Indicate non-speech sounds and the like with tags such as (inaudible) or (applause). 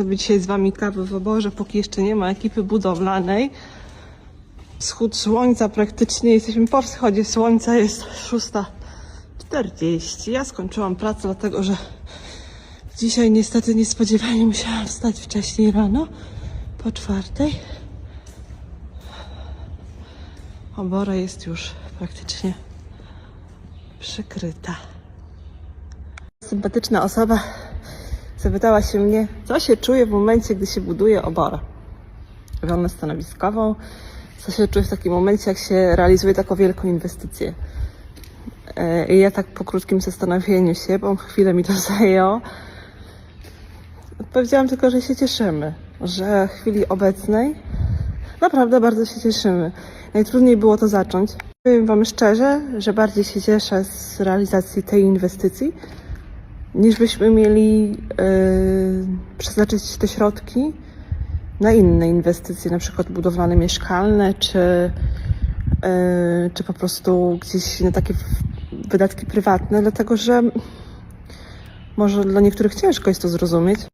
Zrobię dzisiaj z Wami kawę w oborze, póki jeszcze nie ma ekipy budowlanej. Wschód słońca praktycznie, jesteśmy po wschodzie słońca, jest 6.40. Ja skończyłam pracę, dlatego że dzisiaj niestety niespodziewanie musiałam wstać wcześniej rano, po czwartej. Obora jest już praktycznie przykryta. Sympatyczna osoba zapytała się mnie, co się czuje w momencie, gdy się buduje oborę żonę stanowiskową, co się czuje w takim momencie, jak się realizuje taką wielką inwestycję. E, I ja tak po krótkim zastanowieniu się, bo chwilę mi to (laughs) zajęło, odpowiedziałam tylko, że się cieszymy, że w chwili obecnej naprawdę bardzo się cieszymy. Najtrudniej było to zacząć. Powiem Wam szczerze, że bardziej się cieszę z realizacji tej inwestycji, niż byśmy mieli yy, przeznaczyć te środki na inne inwestycje, na przykład budowlane mieszkalne, czy, yy, czy po prostu gdzieś na takie wydatki prywatne, dlatego że może dla niektórych ciężko jest to zrozumieć.